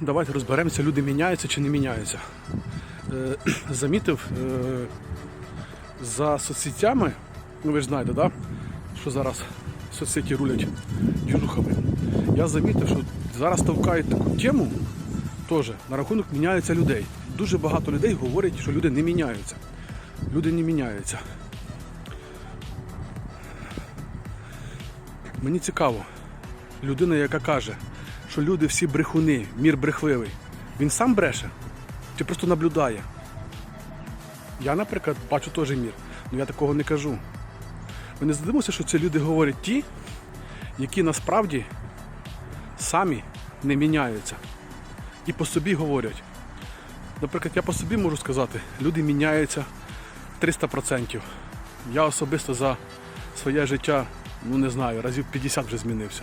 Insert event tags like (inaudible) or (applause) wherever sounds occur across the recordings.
Давайте розберемося, люди міняються чи не міняються. Е, (clears throat) замітив е, за соцсетями, ну ви ж знаєте, да? що зараз соцсеті рулять дюжухами. Я замітив, що зараз товкають таку тему теж на рахунок міняються людей. Дуже багато людей говорять, що люди не міняються. Люди не міняються. Мені цікаво, людина, яка каже, що люди всі брехуни, мір брехливий, він сам бреше чи просто наблюдає? Я, наприклад, бачу теж мір, але я такого не кажу. Ми не задумалися, що це люди говорять ті, які насправді самі не міняються. І по собі говорять. Наприклад, я по собі можу сказати, люди міняються 300%. Я особисто за своє життя, ну не знаю, разів 50 вже змінився.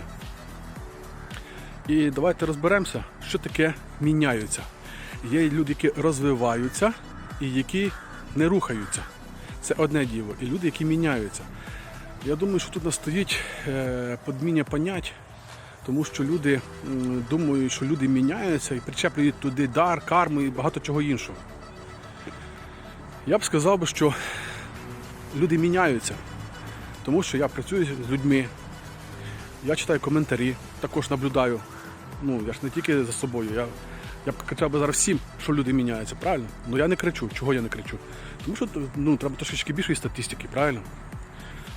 І давайте розберемося, що таке міняються. Є люди, які розвиваються і які не рухаються. Це одне діло. І люди, які міняються. Я думаю, що тут настоїть е, подміння понять, тому що люди думають, що люди міняються і причеплюють туди дар, карму і багато чого іншого. Я б сказав би, що люди міняються, тому що я працюю з людьми, я читаю коментарі, також наблюдаю. Ну, я ж не тільки за собою. Я, я б кричав би зараз всім, що люди міняються, правильно? Ну я не кричу. Чого я не кричу? Тому що ну, треба трошечки більшої статистики, правильно?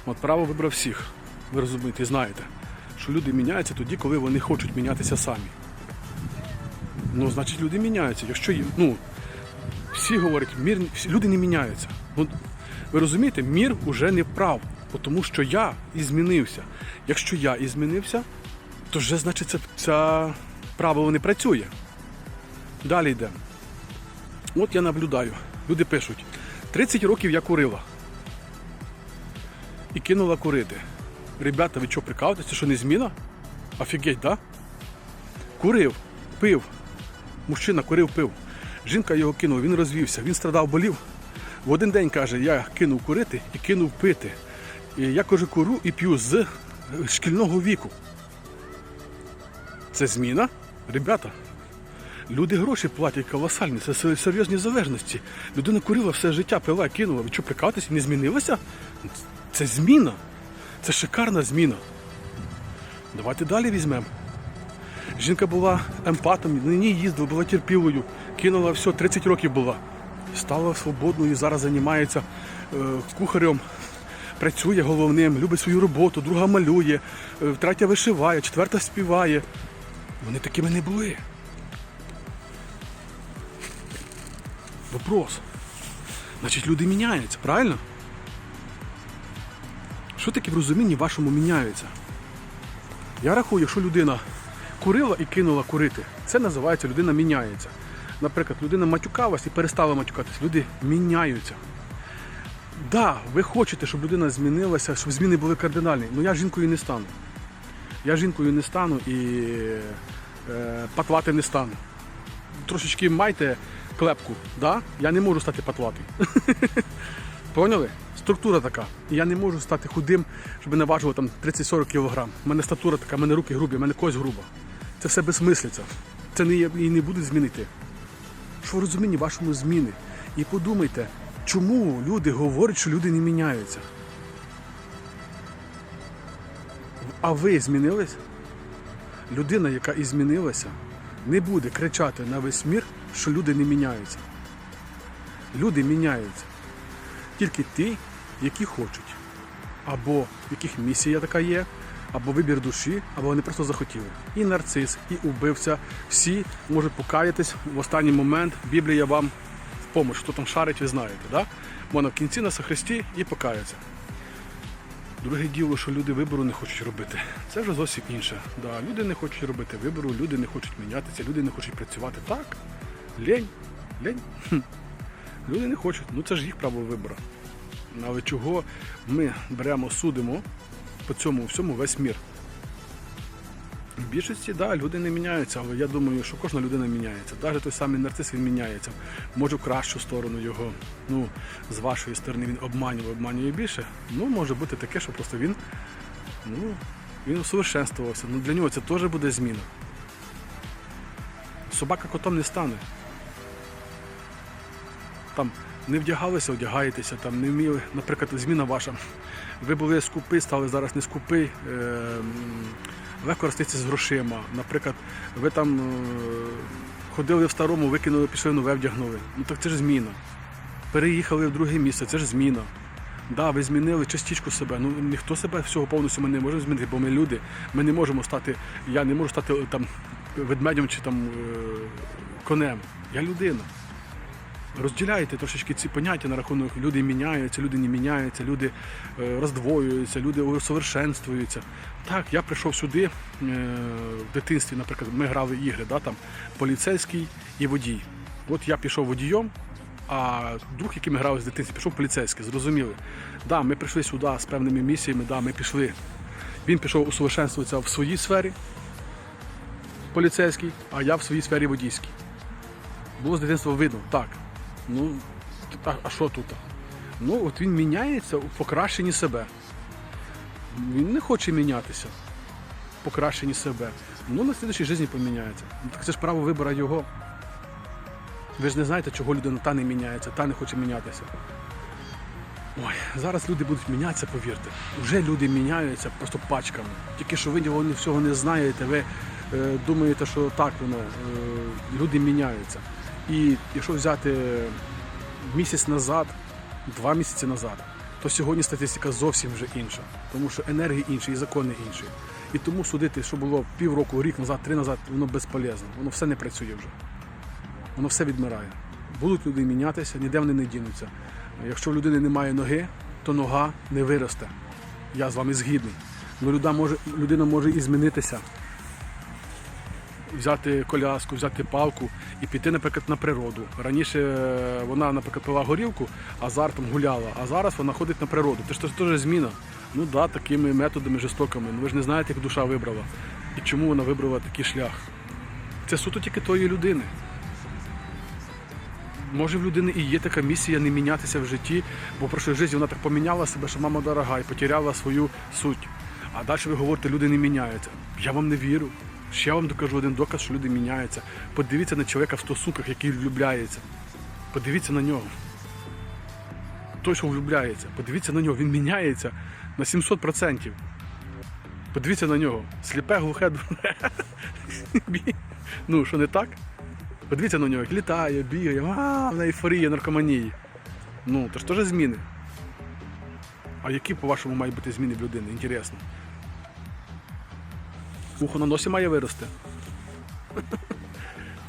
От право вибрав всіх. Ви розумієте знаєте, що люди міняються тоді, коли вони хочуть мінятися самі. Ну, значить, люди міняються. Якщо ну, всі говорять, мір, всі- люди не міняються. Ну, ви розумієте, мір уже не вправ, тому що я і змінився. Якщо я і змінився, то вже значить це, це правило не працює. Далі йдемо. От я наблюдаю. Люди пишуть: 30 років я курила. І кинула курити. Ребята, ви що, прикалуєтесь? Це що не зміна? Офігеть, да? Курив, пив. Мужчина курив, пив. Жінка його кинула, він розвівся, він страдав, болів. В один день каже, я кинув курити і кинув пити. І я каже, курю і п'ю з шкільного віку. Це зміна? Ребята, люди гроші платять колосальні, це серйозні залежності. Людина курила все життя, пила, кинула. Ви що, прикатись, не змінилося? Це зміна. Це шикарна зміна. Давайте далі візьмемо. Жінка була емпатом, на ній їздила, була терпілою, кинула все, 30 років була. Стала свободною зараз займається е, кухарем, працює головним, любить свою роботу, друга малює, е, третя вишиває, четверта співає. Вони такими не були. Вопрос. Значить, люди міняються, правильно? Що таке в розумінні вашому міняються? Я рахую, якщо людина курила і кинула курити, це називається людина міняється. Наприклад, людина матюкалась і перестала матюкатись. Люди міняються. Да, ви хочете, щоб людина змінилася, щоб зміни були кардинальні. Ну я жінкою не стану. Я жінкою не стану і е, патлати не стану. Трошечки майте клепку, да? я не можу стати патлатий. (laughs) Поняли? Структура така. Я не можу стати худим, щоб не важило там 30-40 кг. У мене статура така, в мене руки грубі, в мене кость груба. Це все безсмислиця. Це не, і не буде змінити. Що в розумінні вашому зміни. І подумайте, чому люди говорять, що люди не міняються. А ви змінились? Людина, яка і змінилася, не буде кричати на весь мір, що люди не міняються. Люди міняються тільки ті, які хочуть. Або в яких місія така є, або вибір душі, або вони просто захотіли. І нарцис, і убивця. Всі можуть покаятись в останній момент. Біблія вам в помощь. Хто там шарить, ви знаєте. Да? Можна в кінці на Христі і покаяться. Друге діло, що люди вибору не хочуть робити. Це вже зовсім інше. Да, люди не хочуть робити вибору, люди не хочуть мінятися, люди не хочуть працювати. Так, лень, лень. Хм. Люди не хочуть, ну це ж їх право вибору. Але чого ми беремо, судимо по цьому всьому весь мір? В більшості, да, люди не міняються, але я думаю, що кожна людина міняється. Навіть той самий нарцис він міняється. Може в кращу сторону його. Ну, з вашої сторони він обманює, обманює більше. Ну, може бути таке, що просто він, ну, він усовершенствувався. Ну, для нього це теж буде зміна. Собака котом не стане. Там не вдягалися, одягаєтеся, там не вміли, наприклад, зміна ваша. Ви були скупи, стали зараз не скупи, е, легко з грошима. Наприклад, ви там е, ходили в старому, викинули, пішли нове вдягнули. Ну так це ж зміна. Переїхали в друге місце, це ж зміна. Да, ви змінили частичку себе. Ну ніхто себе всього повністю ми не можемо змінити, бо ми люди. Ми не можемо стати. Я не можу стати там ведмедем чи там е, конем. Я людина. Розділяйте трошечки ці поняття на рахунок люди міняються, люди не міняються, люди е, роздвоюються, люди усовершенствуються. Так, я прийшов сюди е, в дитинстві, наприклад, ми грали ігри, да, там, поліцейський і водій. От я пішов водієм, а друг, який ми грали з дитинства, пішов поліцейський, зрозуміли. Да, ми прийшли сюди з певними місіями, да, ми пішли. Він пішов усовершенствуватися в своїй сфері, поліцейський, а я в своїй сфері водійській. Було з дитинства видно, так. Ну, а, а що тут? Ну, от він міняється у покращенні себе. Він не хоче мінятися в покращенні себе. Ну, на слідчій житті поміняється. Так це ж право вибору його. Ви ж не знаєте, чого людина та не міняється, та не хоче мінятися. Ой, зараз люди будуть мінятися, повірте. Вже люди міняються просто пачками. Тільки що ви його всього не знаєте, ви е, думаєте, що так воно, е, люди міняються. І якщо взяти місяць назад, два місяці назад, то сьогодні статистика зовсім вже інша. Тому що енергії інші і закони інші. І тому судити, що було півроку, рік назад, три назад, воно безполезно. Воно все не працює вже. Воно все відмирає. Будуть люди мінятися, ніде вони не дінуться. Якщо в людини немає ноги, то нога не виросте. Я з вами згідний. Ну, може, людина може і змінитися. Взяти коляску, взяти палку і піти, наприклад, на природу. Раніше е, вона, наприклад, пила горілку, а зараз там гуляла, а зараз вона ходить на природу. Це ж теж зміна. Ну да, такими методами жорстокими. Ну ви ж не знаєте, як душа вибрала і чому вона вибрала такий шлях. Це суто тільки тої людини. Може в людини і є така місія не мінятися в житті, бо в прошлій житті вона так поміняла себе, що мама дорога, і потеряла свою суть. А далі ви говорите, люди не міняються. Я вам не вірю. Ще вам докажу один доказ, що люди міняються. Подивіться на чоловіка в стосунках, який влюбляється. Подивіться на нього. Той, що влюбляється, подивіться на нього, він міняється на 700%. Подивіться на нього. Сліпе, глухе. Ну, що не так? Подивіться на нього, як літає, бігає, а, на ейфорії, наркоманії. Ну, то ж теж зміни. А які, по-вашому, мають бути зміни в людини? Інтересно. Ухо на носі має вирости.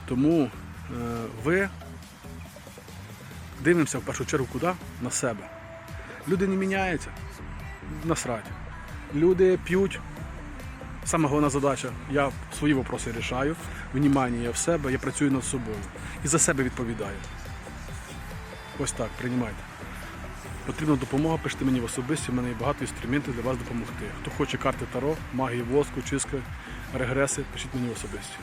Тому е, ви дивимося в першу чергу куди? На себе. Люди не міняються. Насрать. Люди п'ють. Саме головна задача, я свої вопроси рішаю, внімання я в себе, я працюю над собою. І за себе відповідаю. Ось так, приймайте. Потрібна допомога, пишіть мені в особисті, в мене є багато інструментів для вас допомогти. Хто хоче карти Таро, магії воску, чистки, регреси, пишіть мені в особисті.